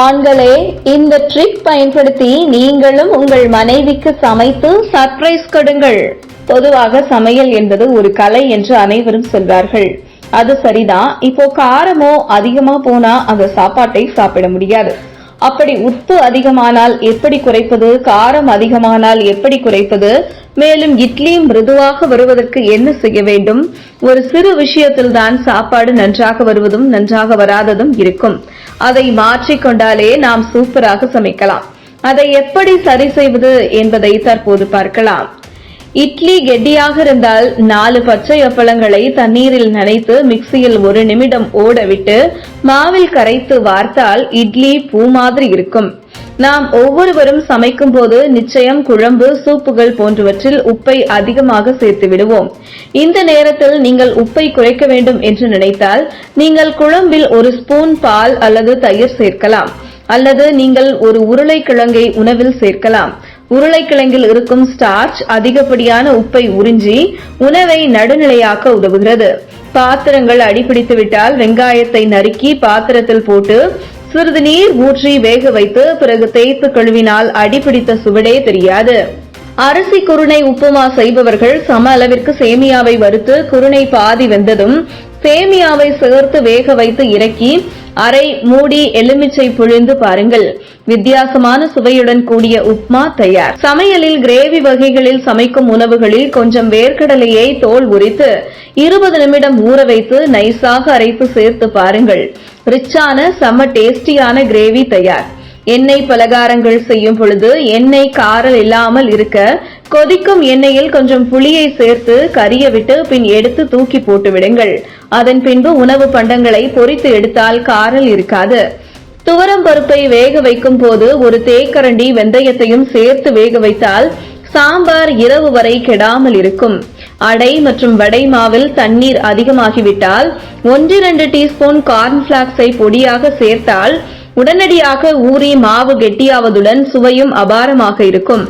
ஆண்களே இந்த ட்ரிக் பயன்படுத்தி நீங்களும் உங்கள் மனைவிக்கு சமைத்து சர்ப்ரைஸ் கொடுங்கள். பொதுவாக சமையல் என்பது ஒரு கலை என்று அனைவரும் சொல்வார்கள். அது சரிதான் இப்போ காரமோ அதிகமா போனா அந்த சாப்பாட்டை சாப்பிட முடியாது. அப்படி உப்பு அதிகமானால் எப்படி குறைப்பது? காரம் அதிகமானால் எப்படி குறைப்பது? மேலும் இட்லி மிருதுவாக வருவதற்கு என்ன செய்ய வேண்டும்? ஒரு சிறு விஷயத்தில் தான் சாப்பாடு நன்றாக வருவதும் நன்றாக வராததும் இருக்கும். அதை மாற்றிக்கொண்டாலே நாம் சூப்பராக சமைக்கலாம். அதை எப்படி சரி செய்வது என்பதை தற்போது பார்க்கலாம். இட்லி கெட்டியாக இருந்தால் நாலு பச்சை அப்பளங்களை தண்ணீரில் நனைத்து மிக்சியில் ஒரு நிமிடம் ஓடவிட்டு மாவில் கரைத்து வார்த்தால் இட்லி பூ மாதிரி இருக்கும். நாம் ஒவ்வொருவரும் சமைக்கும் போது நிச்சயம் குழம்பு சூப்புகள் போன்றவற்றில் உப்பை அதிகமாக சேர்த்து விடுவோம். இந்த நேரத்தில் நீங்கள் உப்பை குறைக்க வேண்டும் என்று நினைத்தால் நீங்கள் குழம்பில் ஒரு ஸ்பூன் பால் அல்லது தயிர் சேர்க்கலாம். அல்லது நீங்கள் ஒரு உருளைக்கிழங்கை உணவில் சேர்க்கலாம். உருளைக்கிழங்கில் இருக்கும் ஸ்டார்ச் அதிகப்படியான உப்பை உறிஞ்சி உணவை நடுநிலையாக்க உதவுகிறது. பாத்திரங்கள் அடிபிடித்து விட்டால் வெங்காயத்தை நறுக்கி பாத்திரத்தில் போட்டு சிறிது நீர் ஊற்றி வேக வைத்து பிறகு தேய்த்து கழுவினால் அடிபிடித்த சுவடே தெரியாது. அரிசி குருணை உப்புமா செய்பவர்கள் சம அளவிற்கு சேமியாவை வறுத்து குருணை பாதி வெந்ததும் சேமியாவை சேர்த்து வேக வைத்து இறக்கி அரை மூடி எலுமிச்சை புழிந்து பாருங்கள். வித்தியாசமான சுவையுடன் கூடிய உப்மா தயார். சமையலில் கிரேவி வகைகளில் சமைக்கும் உணவுகளில் கொஞ்சம் வேர்க்கடலையை தோல் உரித்து இருபது நிமிடம் ஊற வைத்து நைஸாக அரைத்து சேர்த்து பாருங்கள். ரிச்சான செம்ம டேஸ்டியான கிரேவி தயார். எண்ணெய் பலகாரங்கள் செய்யும் பொழுது எண்ணெய் காரல் இல்லாமல் இருக்க கொதிக்கும் எண்ணெயில் கொஞ்சம் புளியை சேர்த்து கரிய விட்டு பின் எடுத்து தூக்கி போட்டு விடுங்கள். அதன் பின்பு உணவு பண்டங்களை பொரித்து எடுத்தால் காரல் இருக்காது. துவரம் பருப்பை வேக வைக்கும் போது ஒரு தேக்கரண்டி வெந்தயத்தையும் சேர்த்து வேக வைத்தால் சாம்பார் இரவு வரை கெடாமல் இருக்கும். அடை மற்றும் வடை மாவில் தண்ணீர் அதிகமாகிவிட்டால் ஒன்றிரண்டு டீஸ்பூன் கார்ன்ஃபிளாக்ஸை பொடியாக சேர்த்தால் உடனடியாக ஊறி மாவு கெட்டியாவதுடன் சுவையும் அபாரமாக இருக்கும்.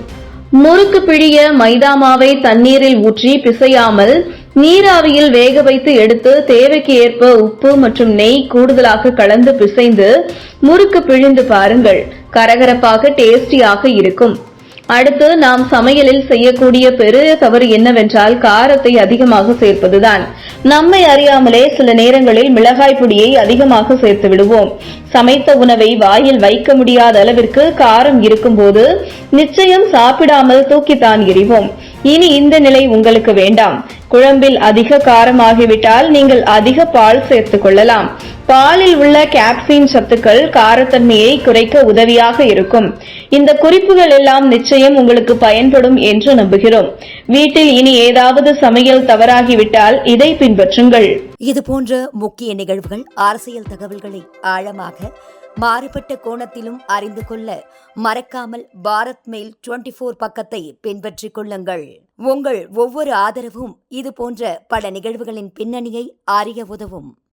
முறுக்கு பிழிய மைதா மாவை தண்ணீரில் ஊற்றி பிசையாமல் நீராவியில் வேக வைத்து எடுத்து தேவைக்கு ஏற்ப உப்பு மற்றும் நெய் கூடுதலாக கலந்து பிசைந்து முறுக்கு பிழிந்து பாருங்கள். கரகரப்பாக டேஸ்டியாக இருக்கும். அடுத்து நாம் சமையலில் செய்யக்கூடிய பெரிய தவறு என்னவென்றால் காரத்தை அதிகமாக சேர்ப்பதுதான். நம்மை அறியாமலே சில நேரங்களில் மிளகாய் பொடியை அதிகமாக சேர்த்து விடுவோம். சமைத்த உணவை வாயில் வைக்க முடியாத அளவிற்கு காரம் இருக்கும்போது நிச்சயம் சாப்பிடாமல் தூக்கித்தான் எறிவோம். இனி இந்த நிலை உங்களுக்கு வேண்டாம். குழம்பில் அதிக காரமாகிவிட்டால் நீங்கள் அதிக பால் சேர்த்துக் கொள்ளலாம். பாலில் உள்ள கேப்சின் சத்துக்கள் காரத்தன்மையை குறைக்க உதவியாக இருக்கும். இந்த குறிப்புகள் எல்லாம் நிச்சயம் உங்களுக்கு பயன்படும் என்று நம்புகிறோம். வீட்டில் இனி ஏதாவது சமையல் தவறாகிவிட்டால் இதை பின்பற்றுங்கள். இது போன்ற முக்கிய நிகழ்வுகள் அரசியல் தகவல்களை ஆழமாக மாறுபட்ட கோணத்திலும் அறிந்து கொள்ள மறக்காமல் பாரத் மெயில் டுவெண்டி ஃபோர் பக்கத்தை பின்பற்றிக் கொள்ளுங்கள். உங்கள் ஒவ்வொரு ஆதரவும் இது போன்ற பல நிகழ்வுகளின் பின்னணியை அறிய உதவும்.